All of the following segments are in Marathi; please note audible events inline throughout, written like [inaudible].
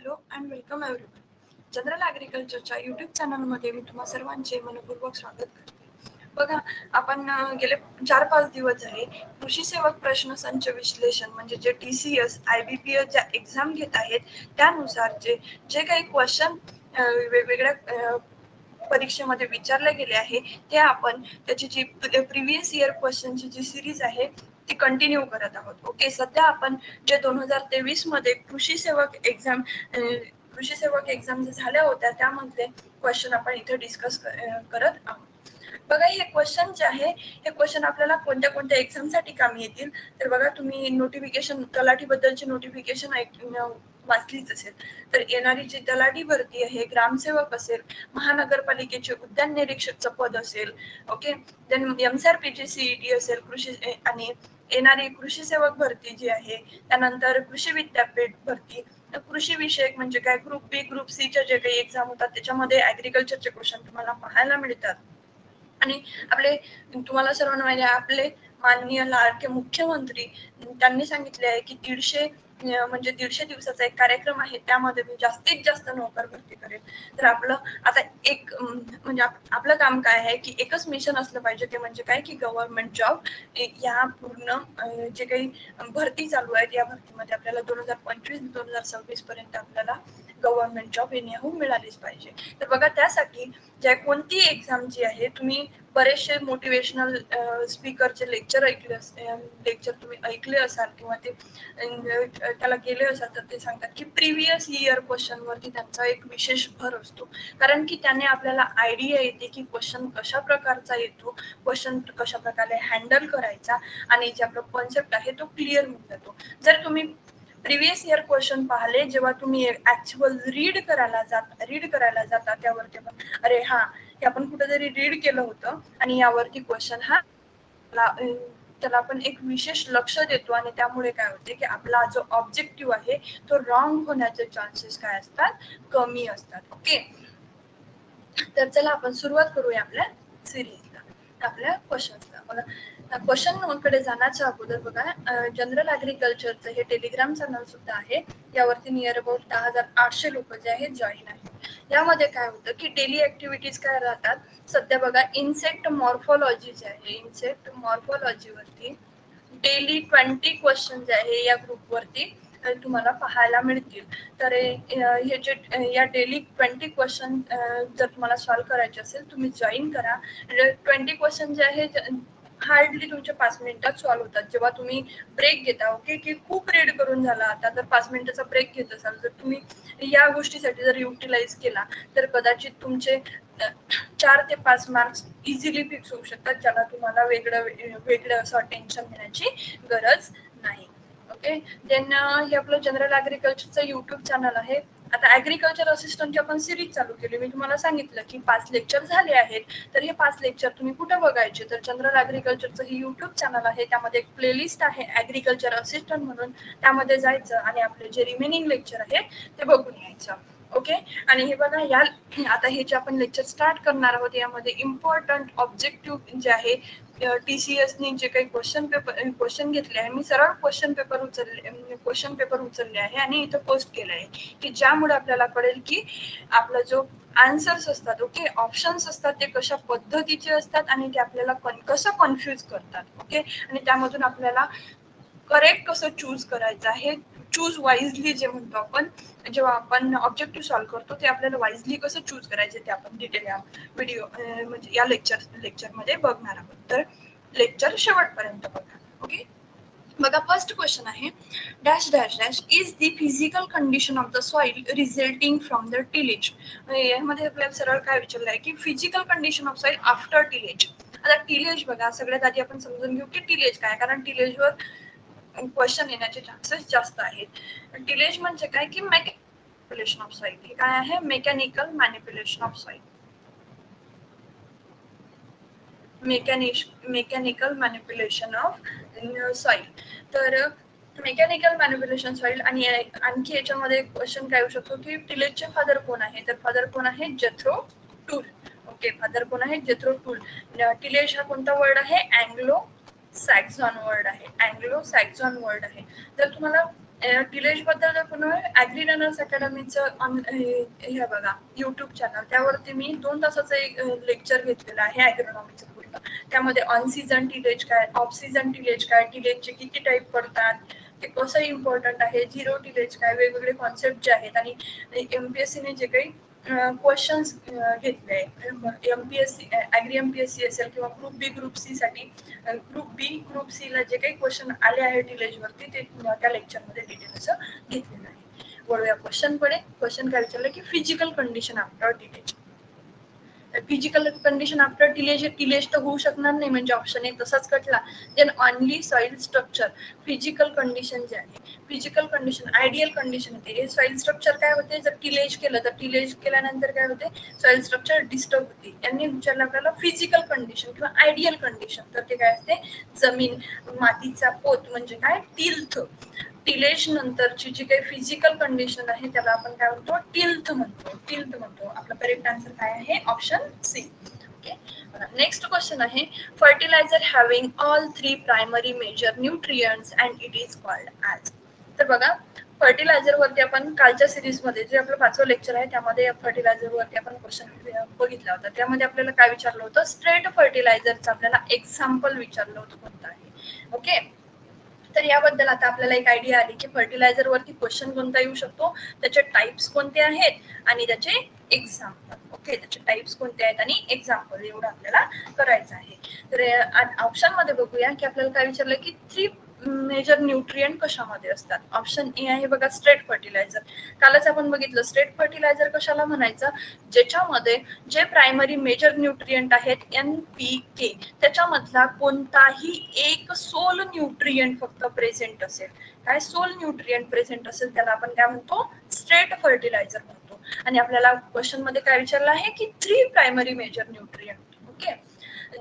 Hello and welcome everyone general ॲग्रिकल्चरच्या YouTube चॅनलमध्ये मी तुम्हा सर्वांचे मनपूर्वक स्वागत करते. बघा आपण गेले चार पाच दिवस झाले कृषी सेवक प्रश्न संच विश्लेषण म्हणजे जे T C S I B P S ज्या एक्झाम घेत आहेत त्यानुसार जे जे काही क्वेश्चन वेगवेगळ्या परीक्षेमध्ये विचारले गेले आहे ते आपण त्याची जी प्रिव्हियस इयर क्वेश्चनची जी सिरीज आहे ती कंटिन्यू करत आहोत. ओके सध्या आपण जे दोन हजार तेवीसमध्ये कृषी सेवक एक्झाम कृषी सेवक एक्झाम जे झाल्या होत्या त्यामधले क्वेश्चन आपण इथे डिस्कस करत आहोत. बघा हे क्वेश्चन जे आहे हे क्वेश्चन आपल्याला कोणत्या कोणत्या एक्झामसाठी कामी येतील? तर बघा तुम्ही नोटिफिकेशन तलाठी बद्दलची नोटिफिकेशन वाचलीच असेल. तर येणारी जी तलाठी भरती आहे ग्रामसेवक असेल महानगरपालिकेचे उद्यान निरीक्षकचं पद असेल ओके देन एमसीआरपीची सीईटी असेल कृषी आणि येणारी कृषी सेवक भरती जी आहे त्यानंतर कृषी विद्यापीठ भरती. कृषी विषयक म्हणजे काय? ग्रुप बी ग्रुप सी च्या जे काही एक्झाम होतात त्याच्यामध्ये ऍग्रिकल्चरचे क्वेश्चन तुम्हाला पाहायला मिळतात. आणि आपले तुम्हाला सर्वांना माहिती आहे आपले माननीय लाडके मुख्यमंत्री त्यांनी सांगितले आहे की दीडशे म्हणजे दीडशे दिवसाचा एक कार्यक्रम आहे त्यामध्ये मी जास्तीत जास्त नोकर भरती करेल तर आपलं आता एक म्हणजे आपलं काम काय आहे की एकच मिशन असलं पाहिजे ते म्हणजे काय? की गव्हर्नमेंट जॉब या पूर्ण जे काही भरती चालू आहेत या भरतीमध्ये आपल्याला दोन हजार पंचवीस दोन हजार सव्वीस पर्यंत आपल्याला गव्हर्नमेंट जॉब येण्याहून मिळालीच पाहिजे. तर बघा त्यासाठी ज्या कोणती एक्झाम जी आहे तुम्ही बरेचसे मोटिवेशनल स्पीकरचे लेक्चर ऐकले लेक्चर तुम्ही ऐकले असाल किंवा ते त्याला गेले असाल तर ते सांगतात की प्रिव्हियस इयर क्वेश्चन वरती त्यांचा एक विशेष भर असतो. कारण की त्याने आपल्याला आयडिया येते की क्वेश्चन कशा प्रकारचा येतो क्वेश्चन कशा प्रकारे हँडल करायचा आणि जे आपला कॉन्सेप्ट आहे तो क्लिअर होऊन जातो. जर तुम्ही प्रिव्हियस इयर क्वेश्चन पाहिले जेव्हा तुम्ही ऍक्च्युअल रीड करायला जात रीड करायला जाता त्यावर तेव्हा अरे हा की आपण कुठेतरी रीड केलं होतं आणि यावरती क्वेश्चन हा त्याला आपण एक विशेष लक्ष देतो आणि त्यामुळे काय होते की आपला जो ऑब्जेक्टिव्ह आहे तो रॉंग होण्याचे चान्सेस काय असतात? कमी असतात. ओके तर चला आपण सुरुवात करूया आपल्या सिरीजला आपल्या क्वेश्चन्सला बघा. क्वेश्चनकडे जाण्याच्या अगोदर बघा जनरल ऍग्रिकल्चरचं हे टेलिग्राम चॅनल सुद्धा आहे. यावरती नियर अबाउट दहा हजार आठशे लोक जे आहेत जॉईन आहेत. यामध्ये काय होतं की डेली ऍक्टिव्हिटीज काय राहतात? सध्या बघा इन्सेक्ट मॉर्फॉलॉजी जे आहे इन्सेक्ट मॉर्फॉलॉजीवरती डेली ट्वेंटी क्वेश्चन जे आहे या ग्रुपवरती तुम्हाला पाहायला मिळतील. तर हे जे या डेली ट्वेंटी क्वेश्चन जर तुम्हाला सॉल्व्ह करायचे असेल तुम्ही जॉईन करा. ट्वेंटी क्वेश्चन जे आहे हार्डली तुमच्या पाच मिनिटात सॉल्व्ह होतात. जेव्हा तुम्ही ब्रेक घेता ओके की खूप रीड करून झाला आता तर पाच मिनिटाचा ब्रेक घेत असाल. जर तुम्ही या गोष्टीसाठी जर युटिलाइज केला तर कदाचित तुमचे चार ते पाच मार्क्स इझिली फिक्स होऊ शकतात ज्याला तुम्हाला वेगळं वेगळं असं टेन्शन घेण्याची गरज नाही. ओके देन हे आपलं जनरल ॲग्रिकल्चरचं युट्यूब चॅनल आहे. आता ऍग्रीकल्चर असिस्टंटची आपण सिरीज चालू केली. मी तुम्हाला सांगितलं की पाच लेक्चर झाले आहेत. तर हे पाच लेक्चर तुम्ही कुठे बघायचे? तर जनरल ऍग्रिकल्चरचं हे युट्यूब चॅनल आहे. त्यामध्ये एक प्लेलिस्ट आहे ऍग्रीकल्चर असिस्टंट म्हणून. त्यामध्ये जायचं आणि आपले जे रिमेनिंग लेक्चर आहे ते बघून यायचं. ओके आणि हे बघा या आता हे जे आपण लेक्चर स्टार्ट करणार आहोत यामध्ये इम्पॉर्टंट ऑब्जेक्टिव्ह जे आहे टी सी एसनी जे काही क्वेश्चन पेपर क्वेश्चन घेतले आहे मी सरळ क्वेश्चन पेपर उचलले क्वेश्चन पेपर उचलले आहे आणि इथं पोस्ट केलं आहे. की ज्यामुळे आपल्याला कळेल की आपला जो आन्सर्स असतात ओके ऑप्शन्स असतात ते कशा पद्धतीचे असतात आणि ते आपल्याला कसं कन्फ्युज करतात ओके आणि त्यामधून आपल्याला करेक्ट कसं चूज करायचं आहे चूज वाईजली जे म्हणतो आपण जेव्हा आपण ऑब्जेक्टिव्ह सॉल्व्ह करतो ते आपल्याला वाईजली कसं चूज करायचे ते आपण डिटेल या व्हिडिओ म्हणजे या लेक्चर लेक्चरमध्ये बघणार आहोत. तर लेक्चर शेवटपर्यंत बघा ओके बघा फर्स्ट क्वेश्चन आहे dash dash dash is the physical condition of the soil resulting from the tillage यामध्ये आपल्याला सरळ काय विचारलं आहे की physical condition of soil after tillage आता टिलेज बघा सगळ्यात आधी आपण समजून घेऊ की टिलेज काय कारण टिलेजवर क्वेश्चन येण्याचे चान्सेस जास्त आहेत. टिलेज म्हणजे काय? की मॅनिप्युलेशन ऑफ साईट हे काय आहे? मेकॅनिकल मॅनिप्युलेशन ऑफ साईट मेकॅनिश मेकॅनिकल मॅनिप्युलेशन ऑफ सॉइल तर मेकॅनिकल मॅनिप्युलेशन सॉइल आणि आणखी याच्यामध्ये क्वेश्चन काय येऊ शकतो की टिलेजचे फादर कोण आहे? तर फादर कोण आहे? जेथ्रो टूल ओके फादर कोण आहे? जेथ्रो टूल टिलेज हा कोणता वर्ड आहे? अँग्लो सॅक्झॉन वर्ड आहे अँग्लो सॅक्झॉन वर्ड आहे. तर तुम्हाला टिलेजबद्दल पुन्हा ऍग्री रनर्स अकॅडमीचं हे बघा युट्यूब चॅनल त्यावरती मी दोन तासाचं एक लेक्चर घेतलेलं आहे ॲग्रोनॉमीचं पूर्ण. त्यामध्ये ऑन सीझन टिलेज काय ऑफ सीझन टिलेज काय टिलेजचे किती टाईप पडतात ते कसं इम्पॉर्टंट आहे झिरो टिलेज काय वेगवेगळे कॉन्सेप्ट जे आहेत. आणि एमपीएससीने जे काही क्वेश्चन्स घेतले. एमपीएससी ॲग्री सी असेल किंवा ग्रुप बी ग्रुप सी साठी ग्रुप बी ग्रुप सी ला जे काही क्वेश्चन आले आहे डिलेजवरती ते त्या लेक्चरमध्ये डिटेल असं घेतलेलं आहे. वळूया क्वेश्चनकडे क्वेश्चन काय विचारलं की physical condition after detail physical condition after tillage tillage तर होऊ शकणार नाही म्हणजे ऑप्शन एक तसाच कटला. Then only soil structure physical condition जे आहे फिजिकल कंडिशन आयडियल कंडिशन होते. हे सॉइल स्ट्रक्चर काय होते? जर टिलेज केलं तर टिलेज केल्यानंतर काय होते? सॉइल स्ट्रक्चर डिस्टर्ब होते. यांनी विचारलं आपल्याला फिजिकल कंडिशन किंवा आयडियल कंडिशन तर ते काय असते? जमीन मातीचा पोत म्हणजे काय? टिल्थ टिलेज नंतरची जी काही फिजिकल कंडिशन आहे त्याला आपण काय म्हणतो? टिल्थ म्हणतो. टिल्थ म्हणतो. आपला करेक्ट आन्सर काय आहे? Option C okay next question आहे fertiliser having all three primary major nutrients and it is called as तर बघा फर्टिलायझर वरती आपण कालच्या सिरीजमध्ये जे आपलं पाचवं लेक्चर आहे त्यामध्ये फर्टिलायझर वरती आपण क्वेश्चन बघितला होता. त्यामध्ये आपल्याला काय विचारलं होतं? स्ट्रेट फर्टिलायझरचं आपल्याला एक्झाम्पल विचारलं होतं कोणतं आहे. ओके तर याबद्दल आता आपल्याला एक आयडिया आली की फर्टिलायझर वरती क्वेश्चन कोणता येऊ शकतो? त्याचे टाइप्स कोणते आहेत? आणि त्याचे एक्झाम्पल ओके त्याचे टाइप्स कोणते आहेत? आणि एक्झाम्पल एवढं आपल्याला करायचं आहे. तर ऑप्शनमध्ये बघूया की आपल्याला काय विचारलं की थ्री मेजर न्यूट्रियंट कशामध्ये असतात? ऑप्शन ए आहे बघा स्ट्रेट फर्टिलायझर कालच आपण बघितलं स्ट्रेट फर्टिलायझर कशाला म्हणायचं? ज्याच्यामध्ये जे प्रायमरी मेजर न्यूट्रियंट आहेत एन पी के त्याच्यामधला कोणताही एक सोल न्यूट्रियंट फक्त प्रेझेंट असेल. काय सोल न्यूट्रियंट प्रेझेंट असेल त्याला आपण काय म्हणतो? स्ट्रेट फर्टिलायझर म्हणतो. आणि आपल्याला क्वेश्चनमध्ये काय विचारलं आहे की three primary major nutrient okay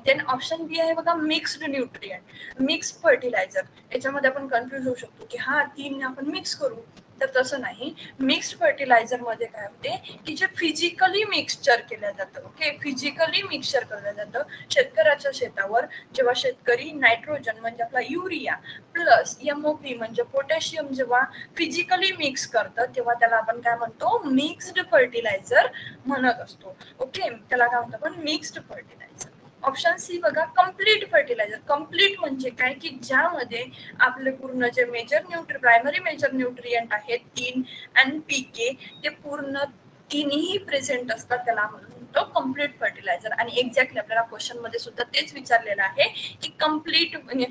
then option B आहे बघा मिक्स्ड न्यूट्रियंट मिक्स फर्टिलायझर याच्यामध्ये आपण कन्फ्युज होऊ शकतो की हा तीन आपण मिक्स करू. तर तसं नाही. मिक्स्ड फर्टिलायझरमध्ये काय होते की जे फिजिकली मिक्सचर केलं जातं ओके फिजिकली मिक्सचर केलं जातं शेतकऱ्याच्या शेतावर. जेव्हा शेतकरी नायट्रोजन म्हणजे आपला युरिया प्लस एमओपी म्हणजे पोटॅशियम जेव्हा फिजिकली मिक्स करतं तेव्हा त्याला आपण काय म्हणतो? मिक्स्ड फर्टिलायझर म्हणत असतो. ओके त्याला काय म्हणतो आपण? मिक्स्ड फर्टिलायझर ऑप्शन सी बघा कंप्लीट फर्टिलायझर कंप्लीट म्हणजे काय? की ज्यामध्ये आपले पूर्ण जे major nutri primary major nutrient आहेत तीन अँड पी के ते पूर्ण तिन्ही प्रेझेंट असतात त्याला म्हणतो कंप्लीट फर्टिलायझर आणि एक्झॅक्टली आपल्याला क्वेश्चनमध्ये सुद्धा तेच विचारलेलं आहे की कंप्लीट म्हणजे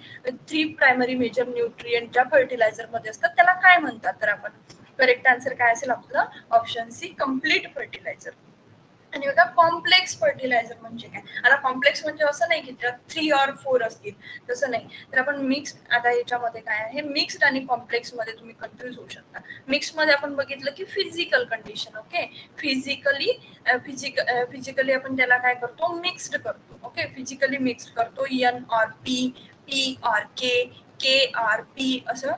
थ्री प्रायमरी मेजर न्यूट्रियंट ज्या फर्टिलायझरमध्ये असतात त्याला काय म्हणतात? तर आपण करेक्ट आन्सर काय असेल आपलं? ऑप्शन सी कंप्लीट फर्टिलायझर आणि बघा कॉम्प्लेक्स फर्टिलायझर म्हणजे काय? आता कॉम्प्लेक्स म्हणजे असं नाही की त्यात थ्री ऑर फोर असतील तसं नाही. तर आपण मिक्स आता याच्यामध्ये काय आहे? मिक्स्ड आणि कॉम्प्लेक्समध्ये तुम्ही कन्फ्युज होऊ शकता. मिक्समध्ये आपण बघितलं की physical condition okay physically physic physically आपण त्याला काय करतो? मिक्स्ड करतो ओके फिजिकली मिक्स्ड करतो. N or P P or K K or P असं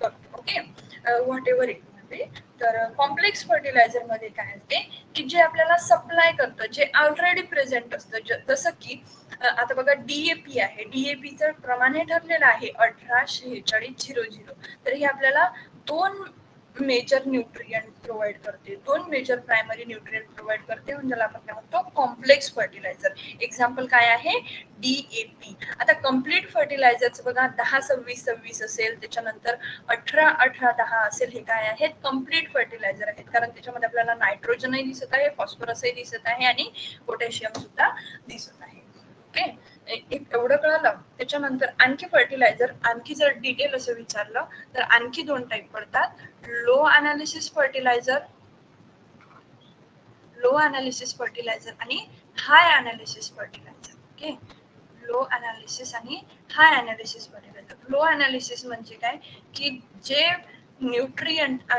करतो ओके व्हॉट एव्हर इट तर कॉम्प्लेक्स फर्टिलायझरमध्ये काय असते की जे आपल्याला सप्लाय करतं जे ऑलरेडी प्रेझेंट असतं. जसं की आता बघा डीएपी आहे. डीएपीचं प्रमाण हे ठरलेलं आहे अठरा शेहेचाळीस झिरो झिरो. तर हे आपल्याला दोन मेजर न्यूट्रियंट प्रोव्हाइड करते. दोन मेजर प्रायमरी न्यूट्रियंट प्रोव्हाइड करते म्हणजे आपण काय म्हणतो कॉम्प्लेक्स फर्टिलायझर एक्झाम्पल काय आहे? डीएपी आता कंप्लीट फर्टिलायझरचं बघा दहा सव्वीस सव्वीस असेल त्याच्यानंतर अठरा अठरा दहा असेल हे काय आहेत? कंप्लीट फर्टिलायझर आहेत. कारण त्याच्यामध्ये आपल्याला नायट्रोजनही दिसत आहे फॉस्फरसही दिसत आहे आणि पोटॅशियम सुद्धा दिसत आहे. ओके एवढं कळलं त्याच्यानंतर आणखी फर्टिलायझर आणखी जर डिटेल असं विचारलं तर आणखी दोन टाईप पडतात. Low analysis fertiliser low analysis fertiliser आणि high analysis fertiliser okay low analysis आणि high analysis fertiliser low analysis म्हणजे काय? की जे न्यूट्रियंट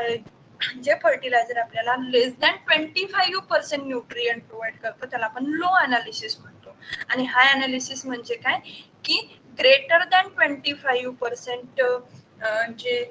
जे फर्टिलायझर आपल्याला less than twenty five percent nutrient provide करतो त्याला आपण लो अनालिसिस म्हणतो आणि हाय अनालिसिस म्हणजे काय? की greater than twenty five percent जे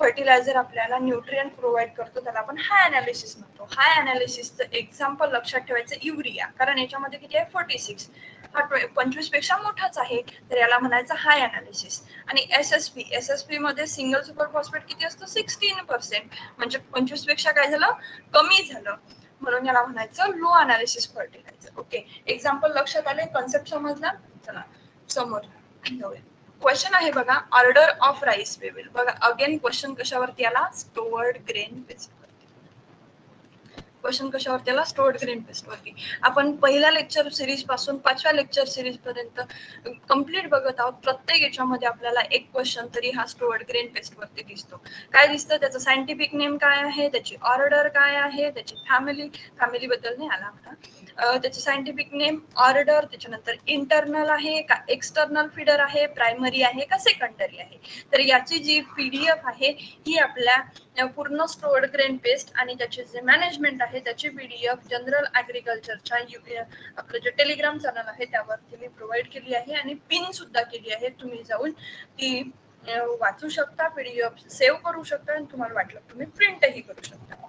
फर्टिलायझर आपल्याला न्यूट्रियन प्रोव्हाइड करतो त्याला आपण हाय अनालिसिस म्हणतो. हाय अनालिसिसचं एक्झाम्पल लक्षात ठेवायचं युरिया कारण याच्यामध्ये किती आहे? फोर्टी सिक्स हा पंचवीसपेक्षा मोठाच आहे. तर याला म्हणायचं हाय अनालिसिस आणि S S P S S P मध्ये सिंगल सुपर फॉस्फेट किती असतो? सिक्स्टीन पर्सेंट म्हणजे पंचवीसपेक्षा काय झालं? कमी झालं. म्हणून याला म्हणायचं low analysis fertiliser okay example लक्षात आले कन्सेप्ट समजला? चला समोर जाऊया क्वेश्चन आहे बघा ऑर्डर ऑफ राईस वेवेल बघा अगेन क्वेश्चन कशावरती आला? स्टोअर्ड ग्रेन पेस्ट क्वेश्चन कशावर? त्याला स्टोअर्ड ग्रीन पेस्ट वरती. आपण पहिल्या लेक्चर सिरीजपासून पाचव्या लेक्चर सिरीज पर्यंत कंप्लीट बघत आहोत. प्रत्येक याच्यामध्ये आपल्याला एक क्वेश्चन तरी हा स्टोअर्ड ग्रीन पेस्ट वरती दिसतो. काय दिसतं? त्याचं सायंटिफिक नेम काय आहे? त्याची ऑर्डर काय आहे? त्याची फॅमिली फॅमिली बद्दल नाही आला आपला त्याची सायंटिफिक नेम ऑर्डर त्याच्यानंतर इंटरनल आहे का एक्सटर्नल फीडर आहे प्रायमरी आहे का सेकंडरी आहे. तर याची जी पीडीएफ आहे ही आपल्या पूर्ण स्टोअर्ड ग्रेन पेस्ट आणि त्याचे जे मॅनेजमेंट आहे त्याची पीडीएफ जनरल ऍग्रिकल्चरच्या आपलं जे टेलिग्राम चॅनल आहे त्यावरती मी प्रोव्हाइड केली आहे आणि पिन सुद्धा केली आहे. तुम्ही जाऊन ती वाचू शकता पीडीएफ सेव्ह करू शकता आणि तुम्हाला वाटलं तुम्ही प्रिंटही करू शकता.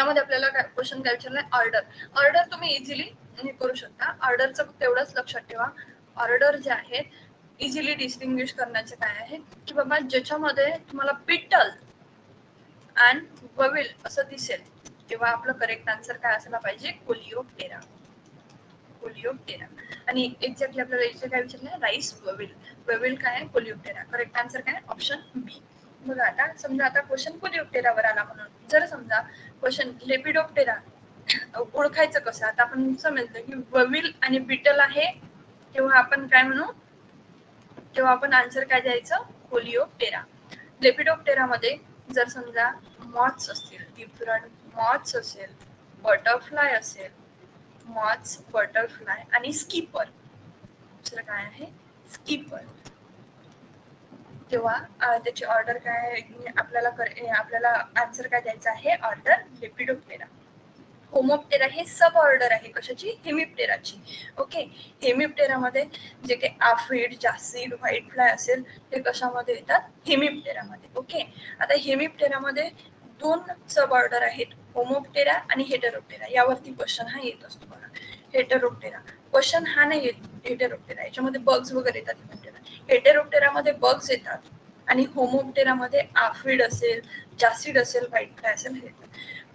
यामध्ये आपल्याला क्वेश्चन काय विचारलाय ऑर्डर ऑर्डर तुम्ही इझिली हे करू शकता. ऑर्डरचं तेवढंच लक्षात ठेवा. ऑर्डर जे आहेत इझिली डिस्टिंग्विश करण्याचे काय आहे? की बाबा ज्याच्यामध्ये तुम्हाला पिटल अँड वविल असं दिसेल तेव्हा आपलं करेक्ट आन्सर काय असायला पाहिजे? कोलिओप्टेरा कोलिओप्टेरा आणि एक्झॅक्टली आपल्याला इथे काय विचारलं? राईस बविल बविल काय? आहे कोलिओप्टेरा करेक्ट आन्सर काय? ऑप्शन बी बघा आता समजा आता क्वेश्चन कोलिओप्टेरावर आला म्हणून? जर समजा क्वेश्चन लेपिडोप्टेरा [laughs] ओळखायचं कसं? आता आपण समजलं की वविल आणि बिटल आहे तेव्हा आपण काय म्हणू? तेव्हा आपण आन्सर काय द्यायचं? कोलिओप्टेरा लेपिडोप्टेरा मध्ये जर समजा मॉथ्स असतील डिफरंट मॉथ्स असेल बटरफ्लाय असेल मॉथ्स बटरफ्लाय आणि स्कीपर दुसरं काय आहे? स्कीपर किंवा त्याची ऑर्डर काय आपल्याला आपल्याला आन्सर काय द्यायचा आहे ऑर्डर लिपिडोप्टेरा होमोप्टेरा हे सब ऑर्डर आहे कशाची? हेमिप्टेराची ओके हेमिप्टेरामध्ये जे काही आफिड जास्तीड व्हाईट फ्लाय असेल ते कशामध्ये येतात? हेमिप्टेरामध्ये ओके आता हेमिप्टेरामध्ये दोन सब ऑर्डर आहेत होमोप्टेरा आणि हेटरोप्टेरा यावरती क्वेश्चन हा येत असतो बघा. हेटरोप्टेरा क्वेश्चन हा नाही येत हेटेरोप्टेरा याच्यामध्ये बग्स वगैरे येतात. हेटेरोप्टेरामध्ये बग्स येतात. आणि होमोप्टेरामध्ये आफिड असेल जासीड असेल व्हाईट फ्लाय असेल हे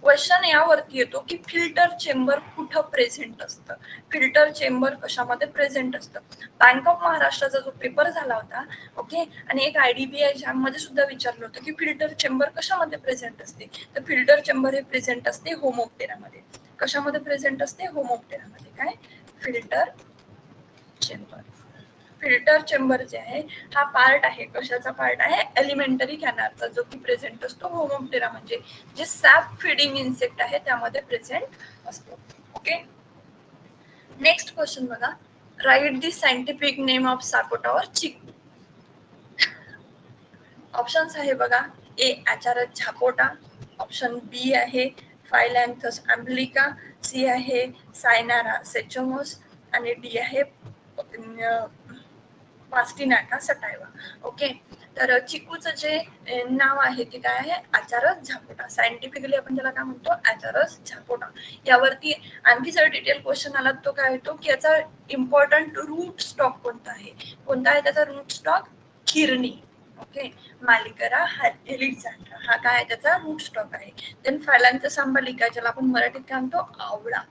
क्वेश्चन यावरती येतो की फिल्टर चेंबर कुठं प्रेझेंट असतं? फिल्टर चेंबर कशामध्ये प्रेझेंट असतं? बँक ऑफ महाराष्ट्राचा जो पेपर झाला होता ओके आणि एक आयडीबीआय जॅममध्ये सुद्धा विचारलं होतं की फिल्टर चेंबर कशामध्ये प्रेझेंट असते? तर फिल्टर चेंबर हे प्रेझेंट असते होमोप्टेरामध्ये. कशामध्ये प्रेझेंट असते? होमोप्टेरामध्ये. काय? Filter chamber. फिल्टर चेंबर जे आहे हा पार्ट आहे कशाचा पार्ट आहे? एलिमेंटरी कॅनारचा जो की प्रेझेंट असतो होमोप्टेरा म्हणजे जे सॅप फिडिंग इन्सेक्ट आहे त्यामध्ये प्रेझेंट असतो. ओके नेक्स्ट क्वेश्चन बघा. Write the scientific name of sapota chikoo options आहे बघा. ए आचार झापोटा ऑप्शन बी आहे फायलॅन्थस अँब्लिका सी आहे सायनारा सेचोमोस आणि डी आहे पास्टिनाटा सटायवा. ओके तर चिकूचं जे नाव आहे ते काय आहे? आचारस झापोटा. सायंटिफिकली आपण त्याला काय म्हणतो? आचारस झापोटा. यावरती आणखी जर डिटेल क्वेश्चन आला तो काय होतो की याचा इम्पॉर्टंट रूट स्टॉक कोणता आहे? कोणता आहे त्याचा रूट स्टॉक खिरणी. ओके मालिकरा एलिझांड्रा हा काय आहे त्याचा रूट स्टॉक आहे. देन फायलांचा सांबालिका ज्याला आपण मराठीत काय म्हणतो? आवळा.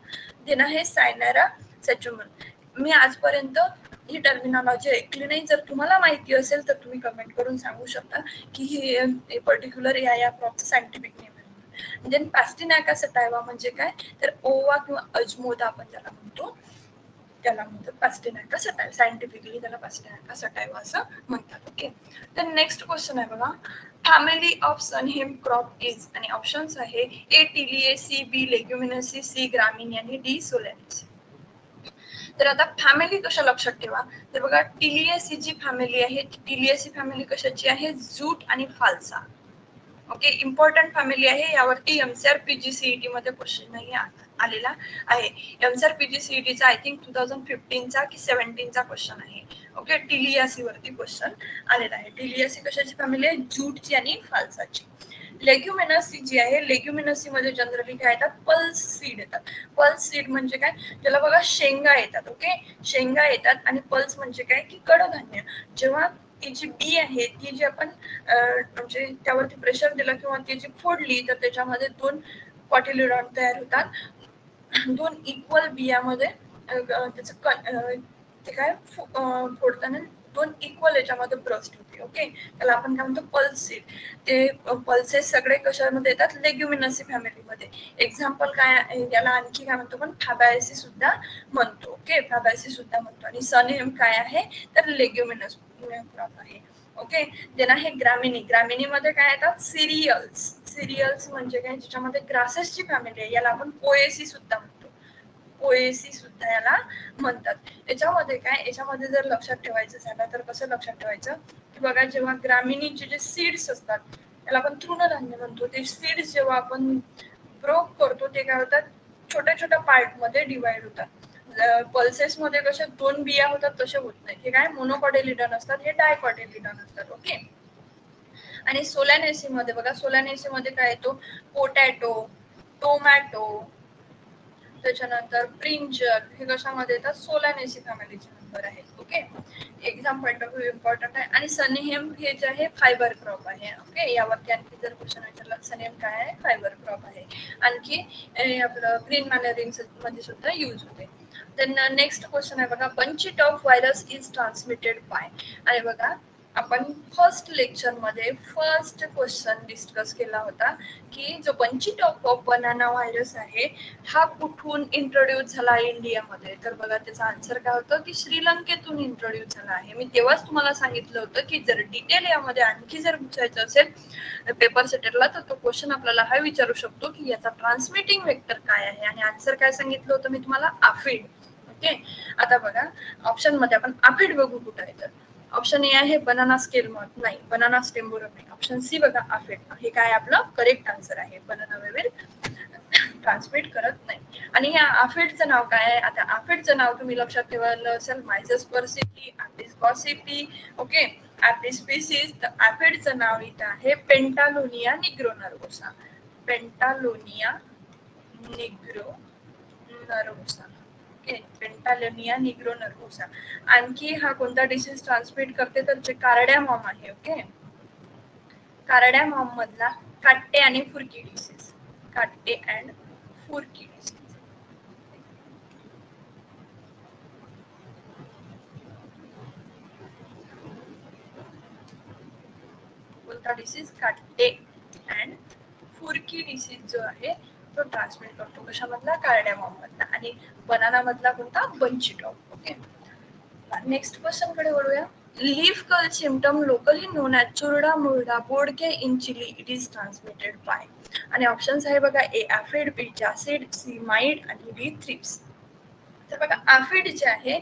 देन आहे सायनारा सचुमन. मी आजपर्यंत ही टर्मिनॉलॉजी ऐकली नाही. जर तुम्हाला माहिती असेल तर तुम्ही कमेंट करून सांगू शकता की ही पर्टिक्युलर या या क्रॉपचं सायंटिफिक नेम आहे देन पॅस्टिनाका सटायवा म्हणजे काय? तर ओवा किंवा अजमोदा आपण त्याला म्हणतो. त्याला म्हणतात पॅस्टिनाका सटाय सायंटिफिकली त्याला पॅस्टिनाका सटायवा असं म्हणतात. ओके तर नेक्स्ट क्वेश्चन आहे बघा. Family of sunhemp crop is आणि ऑप्शन्स आहे ए टिलिए सी बी लेग्युमिनसी सी ग्रामीण आणि डी सोलॅनिस तर आता फॅमिली कशा लक्षात ठेवा? तर बघा टिलिएसी जी फॅमिली आहे. टिलिएसी फॅमिली कशाची आहे? जूट आणि फालसा. ओके इम्पॉर्टंट फॅमिली आहे. यावरती एमसीआर पीजीसीईटी मध्ये क्वेश्चन नाही आलेला आहे. एमसीआर पीजीसीईटी चा आय थिंक टू थाउजंड फिफ्टीनचा की सेव्हन्टीनचा क्वेश्चन आहे. ओके टिलियासी वरती क्वेश्चन आलेला आहे. टिलियासी कशाची फॅमिली आहे? जूटची आणि फालसाची. लेग्युमिनसी जी आहे लेग्युमिनसी मध्ये जनरली काय येतात पल्स सीड येतात. पल्स सीड म्हणजे काय? त्याला बघा शेंगा येतात ओके शेंगा येतात आणि पल्स म्हणजे काय? की कडधान्य. जेव्हा ती जी बी आहे ती जी आपण म्हणजे त्यावरती प्रेशर दिला किंवा ती जी फोडली तर त्याच्यामध्ये दोन कॉटिलिडॉन तयार होतात. दोन इक्वल बियामध्ये त्याचं ते काय? फोडताना दोन इक्वल याच्यामध्ये ब्रस्ट होते ओके त्याला आपण काय म्हणतो पल्सेस ते पल्सेस सगळे कशामध्ये येतात? लेग्युमिनसी फॅमिलीमध्ये एक्झाम्पल काय याला आणखी काय म्हणतो पण फॅबॅसी सुद्धा म्हणतो ओके फॅबॅसी सुद्धा म्हणतो. आणि सनेम काय आहे? तर लेग्युमिनस क्रॉप आहे ओके देन आहे ग्रामिनी ग्रामिनी मध्ये काय येतात? सिरियल्स सिरियल्स म्हणजे काय? ज्याच्यामध्ये ग्रासेसची फॅमिली आहे. याला आपण पोएसी सुद्धा म्हणतो. पोएसी सुद्धा याला म्हणतात. याच्यामध्ये काय? याच्यामध्ये जर लक्षात ठेवायचं झालं तर कसं लक्षात ठेवायचं? की बघा जेव्हा ग्रामिणीचे जे सीड्स असतात त्याला आपण तृणधान्य म्हणतो. ते सीड्स जेव्हा आपण ब्रोक करतो ते काय होतात? छोट्या छोट्या पार्टमध्ये डिवाइड होतात. पल्सेस मध्ये कसे दोन बिया होतात तसे होत नाही. हे काय? मोनोकॉडेलिडन असतात हे डायकॉडेलिडन असतात ओके आणि सोलॅनेसी मध्ये बघा सोलॅनेसी मध्ये काय येतो? पोटॅटो टोमॅटो त्याच्यानंतर प्रिंजल हे कशामध्ये येतात? सोलॅनेसी फॅमिलीचे मेंबर आहेत. Okay exam point of view important आहे. आणि सनेहेम हे जे आहे फायबर क्रॉप आहे. ओके यावरती आणखी जर क्वेश्चन विचारला सनेम काय आहे? फायबर क्रॉप आहे. आणखी आपलं ग्रीन मॅनरिंगमध्ये सुद्धा युज होते. देन नेक्स्ट क्वेश्चन आहे बघा. Bunchy of virus is transmitted by आणि बघा आपण फर्स्ट लेक्चरमध्ये फर्स्ट क्वेश्चन डिस्कस केला होता की जो bunchy top of banana virus आहे हा कुठून इंट्रोड्यूस झाला इंडियामध्ये? तर बघा त्याचा आन्सर काय होतं की श्रीलंकेतून इंट्रोड्यूस झाला आहे. मी तेव्हाच तुम्हाला सांगितलं होतं की जर डिटेल यामध्ये आणखी जर विचारायचं असेल पेपर सेटरला तर तो क्वेश्चन आपल्याला हा विचारू शकतो की याचा ट्रान्समिटिंग वेक्टर काय आहे? आणि आन्सर काय सांगितलं होतं मी तुम्हाला? आफिड ओके आता बघा ऑप्शनमध्ये आपण आफिड बघू कुठं आहे तर. ऑप्शन ए आहे बनाना स्केल मध नाही बनाना स्टेम्बोरम नाही. ऑप्शन सी बघा आफेट हे काय आपलं? करेक्ट आन्सर आहे. बनाना वेवेल ट्रान्समिट करत नाही. आणि या आफेटचं नाव काय आहे? आता आफेटचं नाव तुम्ही लक्षात ठेवायला असेल. Myzus persicae Aphis gossypii okay Aphis species तर आफेटचं नाव इथं आहे Pentalonia Negro nervosa Pentalonia Negro nervosa okay Negro nervosa. आणखी हा कोणता डिसीज ट्रान्समिट करते तर जे कारड्या मॉम आहे ओके कारड्या मॉम मधला काट्टे आणि furki disease katte and furki disease कोणता disease katte and furki disease जो आहे तो ट्रान्समिट करतो. कशामधला? कारड्या मधला आणि बनाना मधला कोणता? बंचिटॉप ओके? नेक्स्ट क्वेश्चनकडे वळूया. Leaf curl symptom locally known as churda murda bodke in chilli it is transmitted by आणि ऑप्शन्स आहे बघा ए ऍफिड बी जासिड सी माइड आणि बी थ्रिप्स तर बघा ऍफिड जे आहे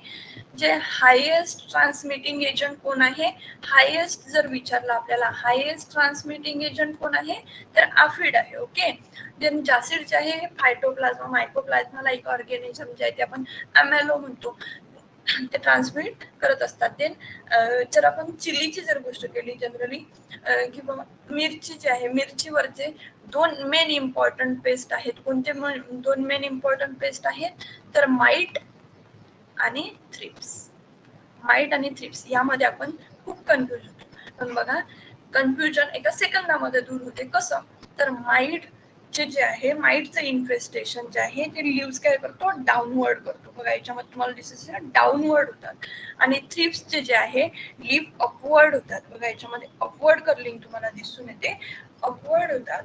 जे हायेस्ट ट्रान्समिटिंग एजंट कोण आहे? हायेस्ट जर विचारलं आपल्याला हायेस्ट ट्रान्समिटिंग एजंट कोण आहे? तर आफिड आहे ओके देन जासिड जे आहे फायटोप्लाझ्मा मायकोप्लाझ्मा लाईक ऑर्गॅनिझम जे आहे ते आपण अमॅलो म्हणतो. ते ट्रान्समिट करत असतात. देन जर आपण चिलीची जर गोष्ट केली जनरली किंवा मिरची जी आहे मिरचीवरचे दोन मेन इम्पॉर्टंट पेस्ट आहेत कोणते दोन मेन इम्पॉर्टंट पेस्ट आहेत तर माईट आणि थ्रिप्स माईट आणि थ्रिप्स यामध्ये आपण खूप कन्फ्युज होतो. पण बघा कन्फ्युजन एका सेकंदामध्ये दूर होते. कसं? तर माईट चे जे आहे माइटचं इन्फेस्टेशन जे आहे ते लिव्स काय करतो? डाऊनवर्ड करतो. बघा याच्यामध्ये तुम्हाला दिसत डाऊनवर्ड होतात. आणि थ्रिप्सचे जे आहे लिव्ह अपवर्ड होतात. बघा याच्यामध्ये अपवर्ड कर्लिंग तुम्हाला दिसून येते. अपवर्ड होतात.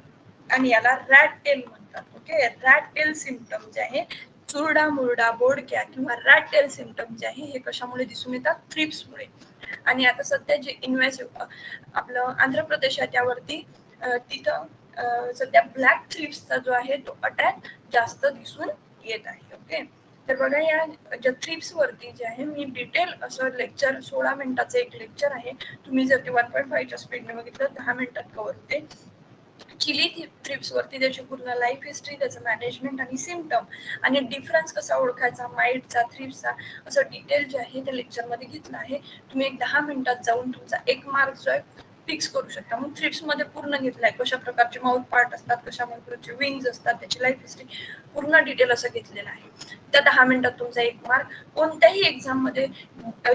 आणि याला रॅट टेल म्हणतात. ओके रॅट टेल सिमटम जे आहे चुरडा मुरडा बोडक्या किंवा रॅट टेल सिमटम जे आहे हे कशामुळे दिसून येतात? थ्रिप्समुळे आणि आता सध्या जे इन्व्हेसिव्ह आपलं आंध्र प्रदेश आहे त्यावरती तिथं सध्या ब्लॅक थ्रिप्सचा जो आहे तो अटॅक जास्त दिसून येत आहे ओके तर बघा या ज्या थ्रिप्स वरती जे आहे मी डिटेल असं लेक्चर सोळा मिनिटाचं एक लेक्चर आहे. तुम्ही जर ते वन पॉईंट फाईव्हच्या स्पीडने बघितलं दहा मिनिटात कव्हर होते. चिली थ्रिप्स वरती त्याची पूर्ण लाईफ हिस्ट्री त्याचं मॅनेजमेंट आणि सिमटम आणि डिफरन्स कसा ओळखायचा माइटचा थ्रिप्सचा असं डिटेल जे आहे त्या लेक्चरमध्ये घेतलं आहे. तुम्ही एक दहा मिनिटात जाऊन तुमचा एक मार्क जो आहे फिक्स करू शकता. मग थ्रिप्समध्ये पूर्ण घेतलाय. कशा प्रकारचे माउथ पार्ट असतात कशा प्रकारचे विंग्स असतात त्याची लाईफ हिस्ट्री पूर्ण डिटेल असं घेतलेलं आहे. त्या दहा मिनिटात तुमचा एक मार्क कोणत्याही एक्झाममध्ये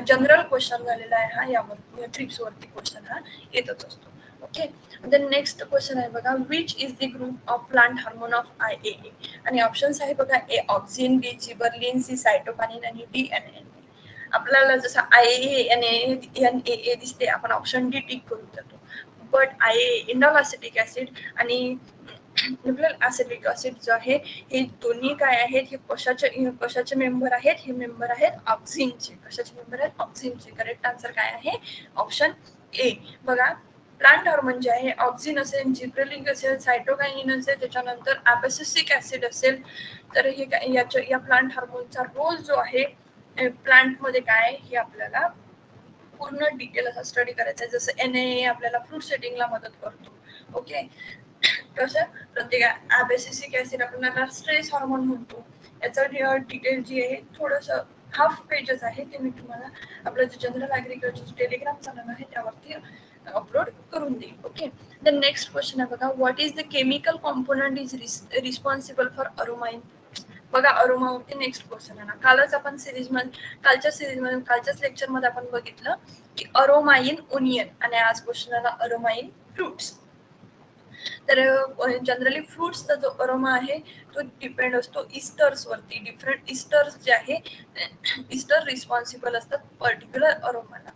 जनरल क्वेश्चन झालेला आहे हा यावर थ्रिप्स वरती क्वेश्चन हा येतच असतो. ओके देन नेक्स्ट क्वेश्चन आहे बघा which is the group of plant hormone of I A आणि ऑप्शन्स आहे बघा A auxin B gibberellin C cytokinin आणि डी एन एन आपल्याला जसं I N N A A दिसते आपण ऑप्शन डी टिक करून जातो but I A indole acetic acid आणि न्यूक्लिक ऍसिडिक ऍसिड जो आहे हे दोन्ही काय आहेत? हे कशाचे कशाचे मेंबर आहेत? हे मेंबर आहेत ऑक्झिनचे कशाचे मेंबर आहेत? ऑक्झिनचे करेक्ट आन्सर काय आहे? ऑप्शन ए बघा प्लांट हार्मोन जे आहे ऑक्झिन असेल जिब्रेलिंग असेल सायटोकायनिन असेल त्याच्यानंतर ॲबेसिसिक ऍसिड असेल तर हे काय याच्या या प्लांट हार्मोनचा रोल जो आहे प्लांटमध्ये काय आहे हे आपल्याला पूर्ण डिटेल असा स्टडी करायचा आहे. जसं एन ए आपल्याला फ्रूट सेटिंगला मदत करतो. ओके कसं प्रत्येक ॲबेसिसिक ऍसिड आपल्याला स्ट्रेस हॉर्मोन म्हणतो. याचं डिटेल जी आहे थोडस हाफ पेजेस आहे ते मी तुम्हाला आपलं जे जनरल ॲग्रिकल्चर टेलिग्राम चॅनल आहे त्यावरती अपलोड करून देईल. ओके द नेक्स्ट क्वेश्चन आहे बघा what is the chemical component is responsible for aroma in बघा अरोमावरती नेक्स्ट क्वेश्चन आहे ना कालच आपण सिरीजमध्ये कालच्या सिरीजमध्ये कालच्याच लेक्चरमध्ये आपण बघितलं की अरोमाइन ओनियन आणि आज क्वेश्चन आला अरोमाइन फ्रुट्स तर जनरली फ्रुट्सचा जो अरोमा आहे तो डिपेंड असतो इस्टर्स वरती. डिफरंट इस्टर्स जे आहे इस्टर रिस्पॉन्सिबल असतात पर्टिक्युलर अरोमाला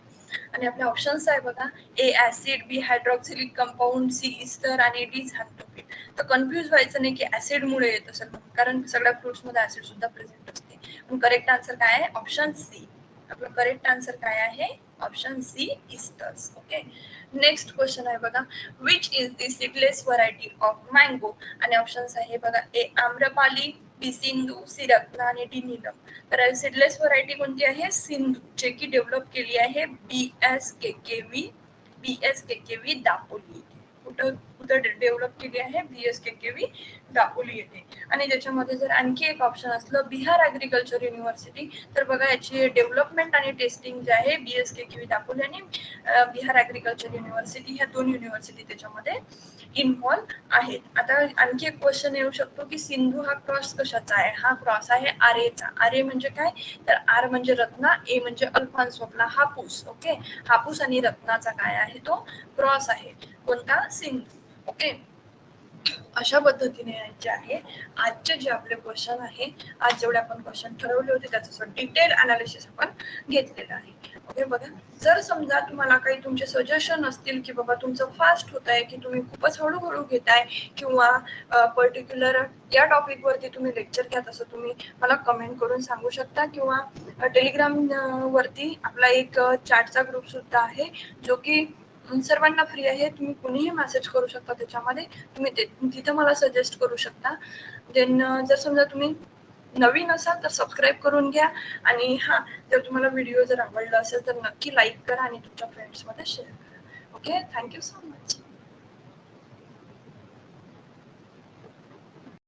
आणि आपले ऑप्शन्स आहे बघा. A acid B hydroxylic compound C ester आणि डी झॅन्टोफिन तर कन्फ्युज व्हायचं नाही की ऍसिडमुळे येत असेल म्हणून कारण सगळ्या फ्रुट्समध्ये ऍसिड सुद्धा प्रेझेंट असते. पण करेक्ट आन्सर काय आहे? ऑप्शन सी आपलं करेक्ट आन्सर काय आहे? Option C esters okay next question आहे बघा. Which is the seedless variety of mango आणि ऑप्शन्स आहे बघा. A Amrapali B Sindhu C आणि डी नीलम तर सीडलेस व्हरायटी कोणती आहे? सिंधू जे की डेव्हलप केली आहे B S K K V B S K K V Dapoli. कुठं? अगोदर डेव्हलप केली आहे B S K K V Dapoli येते आणि ज्याच्यामध्ये जर आणखी एक ऑप्शन असलं बिहार ऍग्रिकल्चर युनिव्हर्सिटी तर बघा याची डेव्हलपमेंट आणि टेस्टिंग जे आहे B S K K V Dapoli आणि बिहार ऍग्रिकल्चर युनिव्हर्सिटी ह्या दोन युनिव्हर्सिटी त्याच्यामध्ये इन्व्हॉल्व आहेत. आता आणखी एक क्वेश्चन येऊ शकतो की सिंधू हा क्रॉस कशाचा आहे? हा क्रॉस आहे आरेचा. आरे म्हणजे काय? तर आर म्हणजे रत्ना ए म्हणजे अल्फान्सोपला हापूस. ओके? हापूस आणि रत्नाचा काय आहे तो? क्रॉस आहे. कोणता? सिंधू. ओके. अशा पद्धतीने जे आहे. आजचे जे आपले क्वेश्चन आहे आज जेवढे आपण क्वेश्चन ठरवले होते त्याचं डिटेल अनालिसिस आपण घेतलेलं आहे. ओके बघा. जर समजा तुम्हाला काही तुमचे सजेशन असतील की बाबा तुमचं फास्ट होत आहे की तुम्ही खूपच हळूहळू घेताय किंवा पर्टिक्युलर या टॉपिक वरती तुम्ही लेक्चर घ्या तसं तुम्ही मला कमेंट करून सांगू शकता. किंवा टेलिग्राम वरती आपला एक चॅटचा ग्रुप सुद्धा आहे जो की सर्वांना फ्री आहे. तुम्ही कुणीही मेसेज करू शकता त्याच्यामध्ये. तुम्ही ते तिथं मला सजेस्ट करू शकता. देन जर समजा तुम्ही नवीन असाल तर सबस्क्राईब करून घ्या. आणि हां जर तुम्हाला व्हिडिओ जर आवडला असेल तर नक्की लाईक करा आणि तुमच्या फ्रेंड्समध्ये शेअर करा. Okay thank you so much